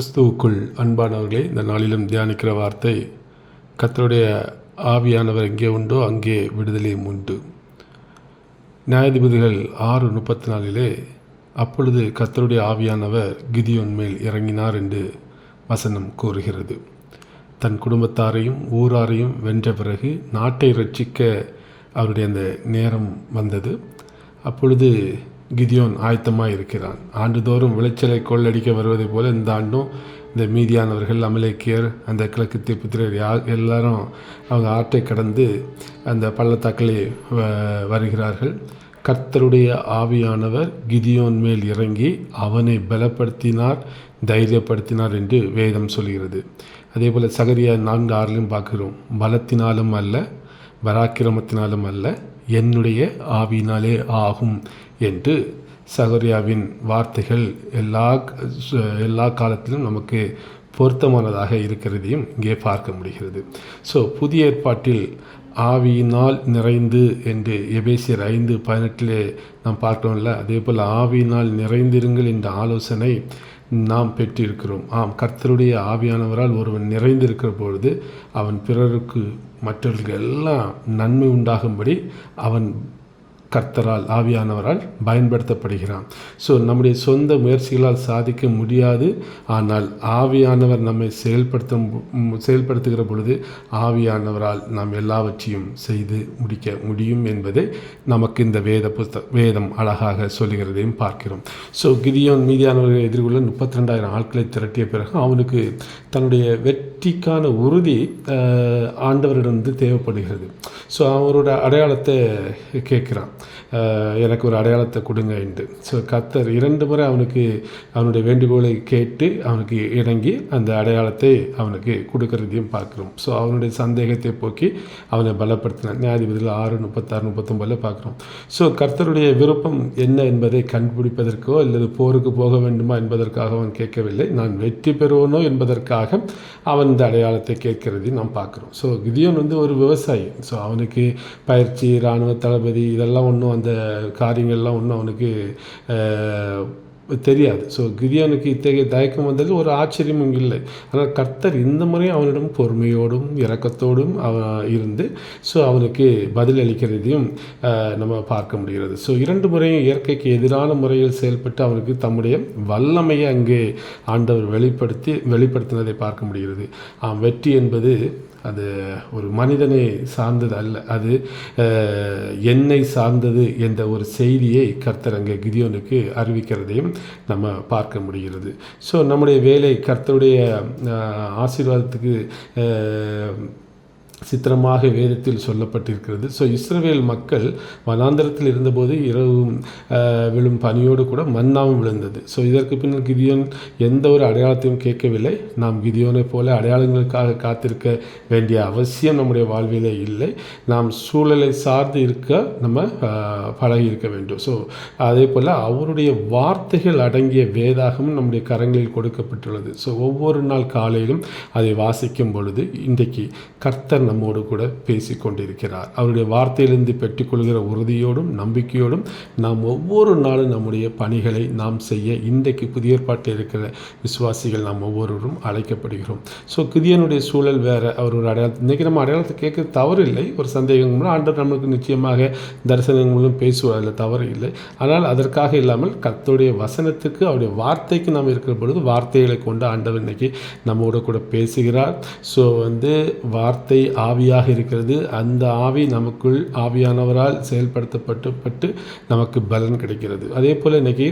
கிறிஸ்துவுக்குள் அன்பானவர்களே இந்த நாளிலும் தியானிக்கிற வார்த்தை கத்தருடைய ஆவியானவர் எங்கே உண்டோ அங்கே விடுதலையும் உண்டு. நியாயாதிபதிகள் ஆறு முப்பத்தி நாலிலே அப்பொழுது கர்த்தருடைய ஆவியானவர் கிதியோன் மேல் இறங்கினார் என்று வசனம் கூறுகிறது. தன் குடும்பத்தாரையும் ஊராரையும் வென்ற பிறகு நாட்டை ரட்சிக்க அவருடைய அந்த நேரம் வந்தது. அப்பொழுது கிதியோன் ஆயத்தமாக இருக்கிறான். ஆண்டுதோறும் விளைச்சலை கொள்ளடிக்க வருவதை போல இந்த ஆண்டும் இந்த மீதியானவர்கள் அமலேக்கியர் அந்த கிழக்கு தீப்புத்திரர் யா எல்லாரும் அவங்க ஆற்றை கடந்து அந்த பள்ளத்தாக்களே வ- வருகிறார்கள். கர்த்தருடைய ஆவியானவர் கிதியோன் மேல் இறங்கி அவனை பலப்படுத்தினார் தைரியப்படுத்தினார் என்று வேதம் சொல்கிறது. அதே போல் சகரியா நான்கு ஆறிலும் பார்க்கிறோம். பலத்தினாலும் அல்ல பராக்கிரமத்தினாலும் அல்ல என்னுடைய ஆவியினாலே ஆகும் என்று சகோரியாவின் வார்த்தைகள் எல்லா எல்லா காலத்திலும் நமக்கு பொருத்தமானதாக இருக்கிறதையும் இங்கே பார்க்க முடிகிறது. ஸோ புதிய ஏற்பாட்டில் ஆவியினால் நிறைந்து என்று எபேசியர் ஐந்து பதினெட்டிலே நாம் பார்க்கிறோம்ல அதே போல் ஆவியினால் நிறைந்திருங்கள் என்ற ஆலோசனை நாம் பெற்றிருக்கிறோம். ஆம் கர்த்தருடைய ஆவியானவரால் ஒருவன் நிறைந்திருக்கிற பொழுது அவன் பிறருக்கு மற்றவர்களுக்கு எல்லாம் நன்மை உண்டாகும்படி அவன் கர்த்தரால் ஆவியானவரால் பயன்படுத்தப்படுகிறான். ஸோ நம்முடைய சொந்த முயற்சிகளால் சாதிக்க முடியாது. ஆனால் ஆவியானவர் நம்மை செயல்படுத்தும் செயல்படுத்துகிற பொழுது ஆவியானவரால் நாம் எல்லாவற்றையும் செய்து முடிக்க முடியும் என்பதை நமக்கு இந்த வேத புஸ்த வேதம் அழகாக சொல்லுகிறதையும் பார்க்கிறோம். ஸோ கிரியோன் மீதியானவர்களை எதிர்கொள்ள முப்பத்தி ரெண்டாயிரம் ஆட்களை திரட்டிய பிறகு அவனுக்கு தன்னுடைய வெற்றிக்கான உறுதி ஆண்டவரிடம் தேவைப்படுகிறது. ஸோ அவரோட அடையாளத்தை கேட்குறான். எனக்கு ஒரு அடையாளத்தை கொடுங்க என்று. ஸோ கத்தர் இரண்டு முறை அவனுக்கு அவனுடைய வேண்டுகோளை கேட்டு அவனுக்கு இணங்கி அந்த அடையாளத்தை அவனுக்கு கொடுக்கறதையும் பார்க்குறோம். ஸோ அவனுடைய சந்தேகத்தை போக்கி அவனை பலப்படுத்தினான். நியாயாதிபதியில் ஆறு முப்பத்தாறு முப்பத்தொம்பதில் பார்க்குறோம். ஸோ கர்த்தருடைய விருப்பம் என்ன என்பதை கண்டுபிடிப்பதற்கோ அல்லது போருக்கு போக வேண்டுமா என்பதற்காக அவன் கேட்கவில்லை. நான் வெற்றி பெறுவனோ என்பதற்காக அவன் இந்த அடையாளத்தை கேட்கிறதையும் நாம் பார்க்குறோம். ஸோ கிதியோன் வந்து ஒரு விவசாயி. ஸோ அவனுக்கு பயிற்சி இராணுவ தளபதி இதெல்லாம் ஒன்றும் அந்த காரியங்கள்லாம் ஒன்றும் அவனுக்கு தெரியாது. ஸோ கிதியானுக்கு இத்தகைய தயக்கம் வந்தது ஒரு ஆச்சரியமும் இல்லை. ஆனால் கர்த்தர் இந்த முறையும் அவனிடம் பொறுமையோடும் இரக்கத்தோடும் அவன் இருந்து ஸோ அவனுக்கு பதில் அளிக்கிறதையும் நம்ம பார்க்க முடிகிறது. ஸோ இரண்டு முறையும் இயற்கைக்கு எதிரான முறையில் செயல்பட்டு அவனுக்கு தம்முடைய வல்லமையை அங்கே ஆண்டவர் வெளிப்படுத்தி வெளிப்படுத்தினதை பார்க்க முடிகிறது. ஆம், வெற்றி என்பது அது ஒரு மனிதனை சார்ந்தது அல்ல. அது என்னை சார்ந்தது என்ற ஒரு செய்தியை கர்த்தர் அங்கே கிதியோனுக்கு அறிவிக்கிறதையும் நம்ம பார்க்க முடிகிறது. ஸோ நம்முடைய வேலை கர்த்தருடைய ஆசீர்வாதத்துக்கு சித்திரமாக வேதத்தில் சொல்லப்பட்டிருக்கிறது. ஸோ இஸ்ரவேல் மக்கள் வனாந்திரத்தில் இருந்தபோது இரவும் விழும் பனியோடு கூட மன்னாவும் விழுந்தது. ஸோ இதற்கு பின்னர் கிதியோன் எந்த ஒரு அடையாளத்தையும் கேட்கவில்லை. நாம் கிதியோனைப் போல அடையாளங்களுக்காக காத்திருக்க வேண்டிய அவசியம் நம்முடைய வாழ்விலே இல்லை. நாம் சூழலை சார்ந்து இருக்க நம்ம பழகி இருக்க வேண்டும். ஸோ அதே போல் அவருடைய வார்த்தைகள் அடங்கிய வேதாகமும் நம்முடைய கரங்களில் கொடுக்கப்பட்டுள்ளது. ஸோ ஒவ்வொரு நாள் காலையிலும் அதை வாசிக்கும் பொழுது இன்றைக்கு கர்த்தர் நம்மோடு கூட பேசி கொண்டிருக்கிறார் அவருடைய வார்த்தையிலிருந்து பெற்றுக்கொள்கிற உறுதியோடும் நம்பிக்கையோடும் நாம் ஒவ்வொரு நாளும் நம்முடைய பணிகளை நாம் செய்ய இன்றைக்கு புதிய ஏற்பாட்டில் இருக்கிற விசுவாசிகள் நாம் ஒவ்வொருவரும் அழைக்கப்படுகிறோம். ஸோ கிதியனுடைய சூழல் வேறு. அவர் ஒரு அடையாளத்தை இன்றைக்கி நம்ம அடையாளத்தை கேட்க தவறு இல்லை ஒரு சந்தேகம் மூலம் ஆண்டவர் நம்மளுக்கு நிச்சயமாக தரிசனங்கள் மூலம் பேசுவதில் தவறு இல்லை. ஆனால் அதற்காக இல்லாமல் கத்தோடைய வசனத்துக்கு அவருடைய வார்த்தைக்கு நாம் இருக்கிற பொழுது வார்த்தைகளை கொண்டு ஆண்டவர் இன்னைக்கு நம்மோட கூட பேசுகிறார். ஸோ வந்து வார்த்தை ஆவியாக இருக்கிறது. அந்த ஆவி நமக்குள் ஆவியானவரால் செயல்படுத்தப்பட்டுப்பட்டு நமக்கு பலன் கிடைக்கிறது. அதே போல் இன்றைக்கி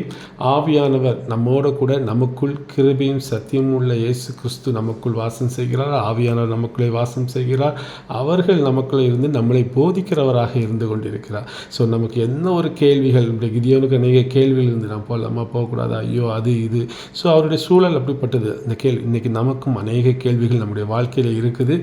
ஆவியானவர் நம்மோட கூட நமக்குள் கிருபியும் சத்தியமும் உள்ள இயேசு கிறிஸ்து நமக்குள் வாசம் செய்கிறார். ஆவியானவர் நமக்குள்ளே வாசம் செய்கிறார். அவர்கள் நமக்குள்ளே இருந்து நம்மளை போதிக்கிறவராக இருந்து கொண்டிருக்கிறார். ஸோ நமக்கு என்ன ஒரு கேள்விகள்? நம்முடைய கிதியோனுக்கு அநேக கேள்விகள் இருந்து நான் போகலாமா போகக்கூடாது? ஐயோ அது இது. ஸோ அவருடைய சூழல் அப்படிப்பட்டது. இந்த கேள்வி இன்றைக்கி நமக்கும் அநேக கேள்விகள் நம்முடைய வாழ்க்கையில் இருக்குது.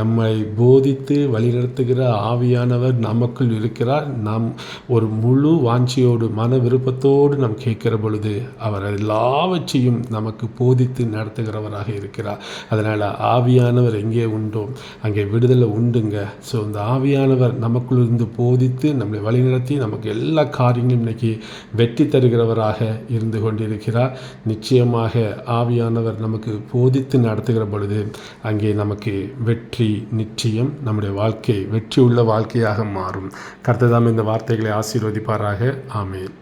நம்மை போதித்து வழிநடத்துகிற ஆவியானவர் நமக்குள் இருக்கிறார். நாம் ஒரு முழு வாஞ்சியோடு மன விருப்பத்தோடு நாம் கேட்கிற பொழுது அவர் எல்லாவற்றையும் நமக்கு போதித்து நடத்துகிறவராக இருக்கிறார். அதனால் ஆவியானவர் எங்கே உண்டோ அங்கே விடுதலை உண்டுங்க. ஸோ இந்த ஆவியானவர் நமக்குள் இருந்து போதித்து நம்மளை வழிநடத்தி நமக்கு எல்லா காரியங்களும் இன்னைக்கு வெற்றி தருகிறவராக இருந்து கொண்டிருக்கிறார். நிச்சயமாக ஆவியானவர் நமக்கு போதித்து நடத்துகிற பொழுது அங்கே நமக்கு வெற்றி நிச்சயம் நம்முடைய வாழ்க்கை வெற்றி உள்ள வாழ்க்கையாக மாறும். கர்த்ததாம் இந்த வார்த்தைகளை ஆசீர்வதிப்பாராக. ஆமேன்.